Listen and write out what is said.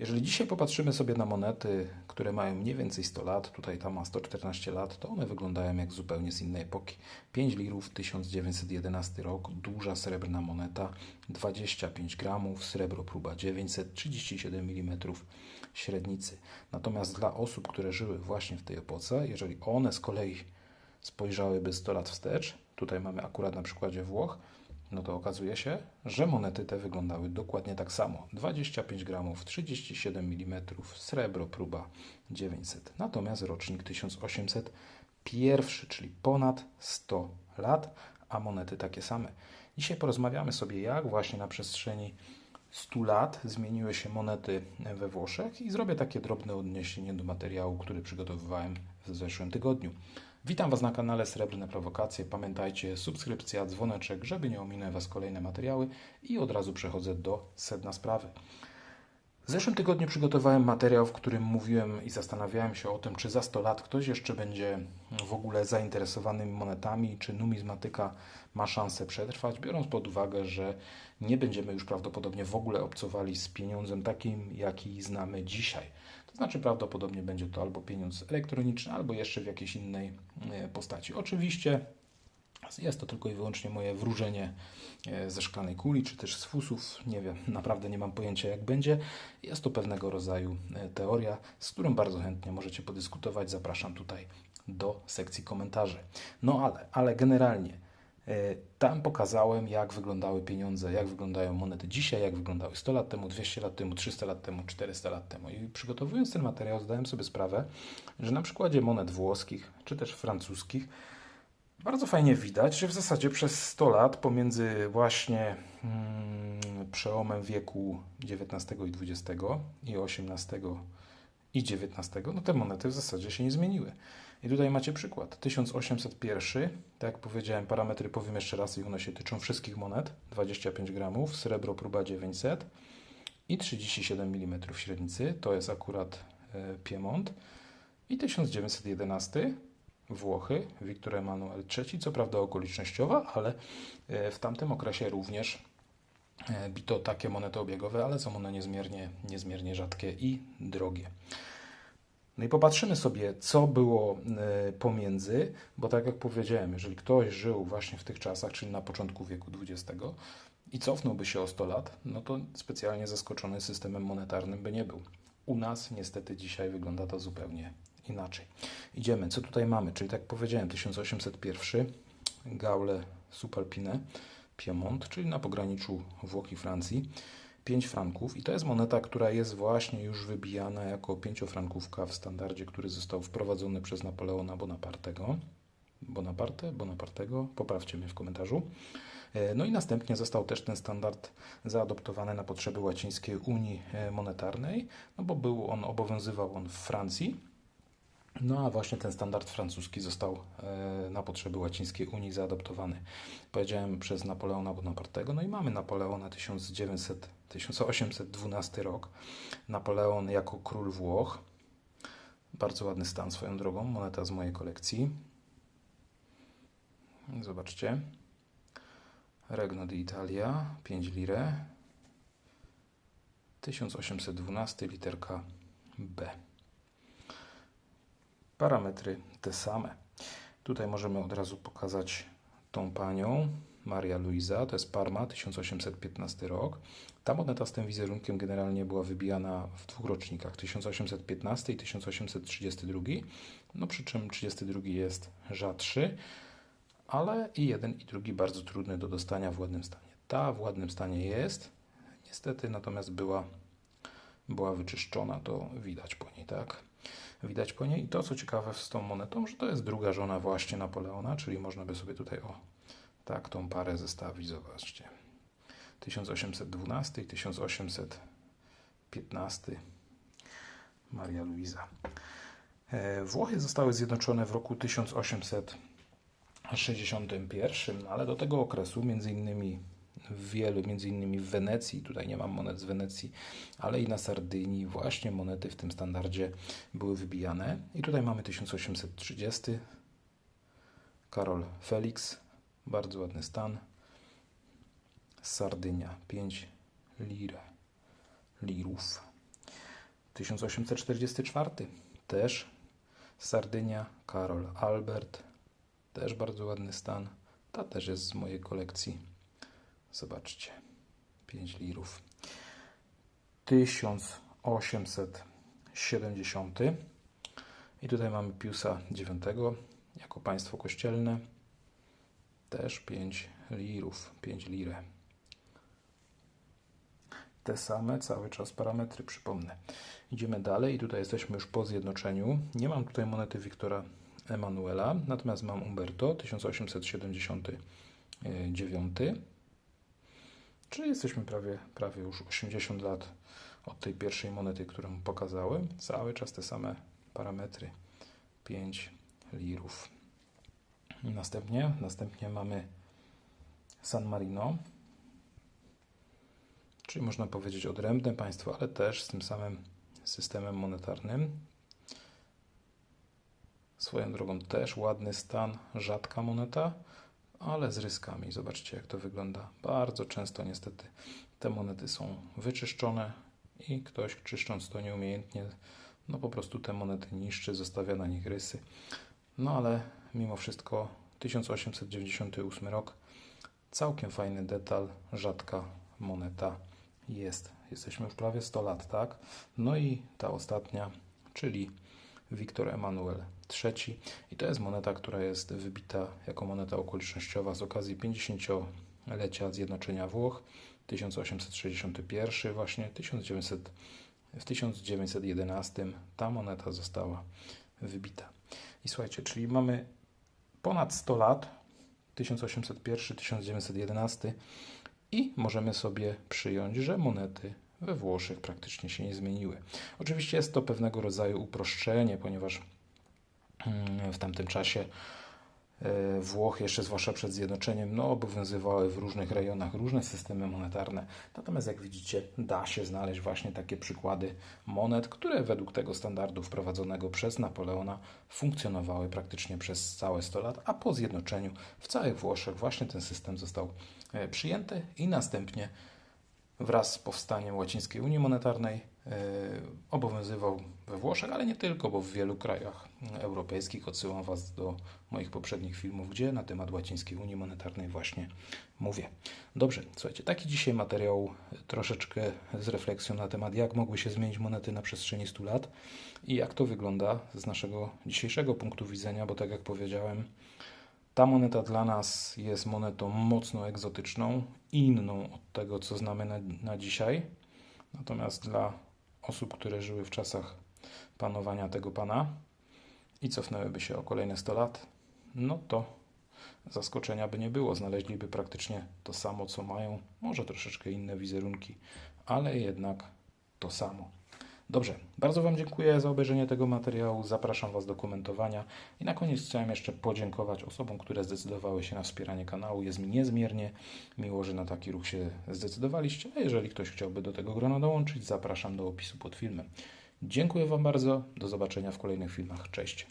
Jeżeli dzisiaj popatrzymy sobie na monety, które mają mniej więcej 100 lat, tutaj ta ma 114 lat, to one wyglądają jak zupełnie z innej epoki. 5 lirów, 1911 rok, duża srebrna moneta, 25 gramów, srebro próba 937 mm średnicy. Natomiast dla osób, które żyły właśnie w tej epoce, jeżeli one z kolei spojrzałyby 100 lat wstecz, tutaj mamy akurat na przykładzie Włoch, no to okazuje się, że monety te wyglądały dokładnie tak samo. 25 gramów, 37 mm, srebro, próba 900. Natomiast rocznik 1801, czyli ponad 100 lat, a monety takie same. Dzisiaj porozmawiamy sobie, jak właśnie na przestrzeni 100 lat zmieniły się monety we Włoszech i zrobię takie drobne odniesienie do materiału, który przygotowywałem w zeszłym tygodniu. Witam Was na kanale Srebrne Prowokacje. Pamiętajcie, subskrypcja, dzwoneczek, żeby nie ominęły Was kolejne materiały i od razu przechodzę do sedna sprawy. W zeszłym tygodniu przygotowałem materiał, w którym mówiłem i zastanawiałem się o tym, czy za 100 lat ktoś jeszcze będzie w ogóle zainteresowany monetami, czy numizmatyka ma szansę przetrwać, biorąc pod uwagę, że nie będziemy już prawdopodobnie w ogóle obcowali z pieniądzem takim, jaki znamy dzisiaj. Znaczy prawdopodobnie będzie to albo pieniądz elektroniczny, albo jeszcze w jakiejś innej e, postaci. Oczywiście jest to tylko i wyłącznie moje wróżenie e, ze szklanej kuli, czy też z fusów. Nie wiem, naprawdę nie mam pojęcia, jak będzie. Jest to pewnego rodzaju e, teoria, z którą bardzo chętnie możecie podyskutować. Zapraszam tutaj do sekcji komentarzy. No ale, ale generalnie tam pokazałem, jak wyglądały pieniądze, jak wyglądają monety dzisiaj, jak wyglądały 100 lat temu, 200 lat temu, 300 lat temu, 400 lat temu. I przygotowując ten materiał, zdałem sobie sprawę, że na przykładzie monet włoskich czy też francuskich bardzo fajnie widać, że w zasadzie przez 100 lat pomiędzy właśnie hmm, przełomem wieku XIX i XX i XVIII i XIX, no te monety w zasadzie się nie zmieniły. I tutaj macie przykład. 1801, tak jak powiedziałem, parametry powiem jeszcze raz i one się tyczą wszystkich monet. 25 gramów, srebro próba 900 i 37 mm średnicy. To jest akurat e, Piemont. I 1911 Włochy, Wiktor Emanuel III, co prawda okolicznościowa, ale e, w tamtym okresie również bito takie monety obiegowe, ale są one niezmiernie, niezmiernie rzadkie i drogie. No i popatrzymy sobie, co było e, pomiędzy, bo tak jak powiedziałem, jeżeli ktoś żył właśnie w tych czasach, czyli na początku wieku XX i cofnąłby się o 100 lat, no to specjalnie zaskoczony systemem monetarnym by nie był. U nas niestety dzisiaj wygląda to zupełnie inaczej. Idziemy, co tutaj mamy? Czyli tak powiedziałem, 1801, Gaule Supalpine, Piemont, czyli na pograniczu Włoch i Francji. 5 franków i to jest moneta, która jest właśnie już wybijana jako pięciofrankówka w standardzie, który został wprowadzony przez Napoleona Bonapartego. Bonaparte? Bonapartego? Poprawcie mnie w komentarzu. E, no i następnie został też ten standard zaadoptowany na potrzeby łacińskiej Unii e, Monetarnej, no bo był on, obowiązywał on w Francji no a właśnie ten standard francuski został e, na potrzeby łacińskiej Unii zaadoptowany. Powiedziałem przez Napoleona Bonapartego, no i mamy Napoleona 1900, 1812 rok. Napoleon jako król Włoch. Bardzo ładny stan swoją drogą, moneta z mojej kolekcji. Zobaczcie. Regno d'Italia, 5 lire. 1812, literka B parametry te same. Tutaj możemy od razu pokazać tą panią, Maria Luisa, to jest Parma, 1815 rok. Ta moneta z tym wizerunkiem generalnie była wybijana w dwóch rocznikach, 1815 i 1832, no przy czym 32 jest rzadszy, ale i jeden i drugi bardzo trudny do dostania w ładnym stanie. Ta w ładnym stanie jest, niestety natomiast była, była wyczyszczona, to widać po niej, tak? Widać po niej. I to, co ciekawe z tą monetą, że to jest druga żona właśnie Napoleona, czyli można by sobie tutaj o tak tą parę zestawić. Zobaczcie. 1812 i 1815 Maria Luisa. E, Włochy zostały zjednoczone w roku 1861, ale do tego okresu między innymi wielu, między innymi w Wenecji, tutaj nie mam monet z Wenecji, ale i na Sardynii właśnie monety w tym standardzie były wybijane. I tutaj mamy 1830, Karol Felix, bardzo ładny stan, Sardynia, 5 lir, lirów. 1844 też Sardynia, Karol Albert, też bardzo ładny stan. Ta też jest z mojej kolekcji. Zobaczcie, 5 lirów. 1870 i tutaj mamy Piusa IX jako państwo kościelne. Też 5 lirów, 5 lirę. Te same cały czas parametry, przypomnę. Idziemy dalej i tutaj jesteśmy już po zjednoczeniu. Nie mam tutaj monety Wiktora Emanuela, natomiast mam Umberto 1879. Czyli jesteśmy prawie, prawie już 80 lat od tej pierwszej monety, którą pokazałem. Cały czas te same parametry. 5 lirów. Następnie, następnie mamy San Marino, czyli można powiedzieć odrębne państwo, ale też z tym samym systemem monetarnym. Swoją drogą też ładny stan, rzadka moneta, ale z ryskami. Zobaczcie, jak to wygląda. Bardzo często niestety te monety są wyczyszczone i ktoś czyszcząc to nieumiejętnie, no po prostu te monety niszczy, zostawia na nich rysy. No ale mimo wszystko 1898 rok, całkiem fajny detal, rzadka moneta jest. Jesteśmy już prawie 100 lat, tak? No i ta ostatnia, czyli Wiktor Emanuel III. I to jest moneta, która jest wybita jako moneta okolicznościowa z okazji 50-lecia zjednoczenia Włoch. 1861, właśnie 1900, w 1911 ta moneta została wybita. I słuchajcie, czyli mamy ponad 100 lat, 1801-1911 i możemy sobie przyjąć, że monety we Włoszech praktycznie się nie zmieniły. Oczywiście jest to pewnego rodzaju uproszczenie, ponieważ mm, w tamtym czasie e, Włoch, jeszcze zwłaszcza przed zjednoczeniem, no, obowiązywały w różnych rejonach różne systemy monetarne. Natomiast jak widzicie, da się znaleźć właśnie takie przykłady monet, które według tego standardu wprowadzonego przez Napoleona funkcjonowały praktycznie przez całe 100 lat, a po zjednoczeniu w całych Włoszech właśnie ten system został e, przyjęty i następnie wraz z powstaniem Łacińskiej Unii Monetarnej e, obowiązywał we Włoszech, ale nie tylko, bo w wielu krajach europejskich odsyłam Was do moich poprzednich filmów, gdzie na temat Łacińskiej Unii Monetarnej właśnie mówię. Dobrze, słuchajcie, taki dzisiaj materiał troszeczkę z refleksją na temat, jak mogły się zmienić monety na przestrzeni 100 lat i jak to wygląda z naszego dzisiejszego punktu widzenia, bo tak jak powiedziałem, ta moneta dla nas jest monetą mocno egzotyczną, inną od tego, co znamy na, na dzisiaj. Natomiast dla osób, które żyły w czasach panowania tego pana i cofnęłyby się o kolejne 100 lat, no to zaskoczenia by nie było. Znaleźliby praktycznie to samo, co mają, może troszeczkę inne wizerunki, ale jednak to samo. Dobrze, bardzo Wam dziękuję za obejrzenie tego materiału. Zapraszam Was do komentowania. I na koniec chciałem jeszcze podziękować osobom, które zdecydowały się na wspieranie kanału. Jest mi niezmiernie miło, że na taki ruch się zdecydowaliście. A jeżeli ktoś chciałby do tego grona dołączyć, zapraszam do opisu pod filmem. Dziękuję Wam bardzo. Do zobaczenia w kolejnych filmach. Cześć.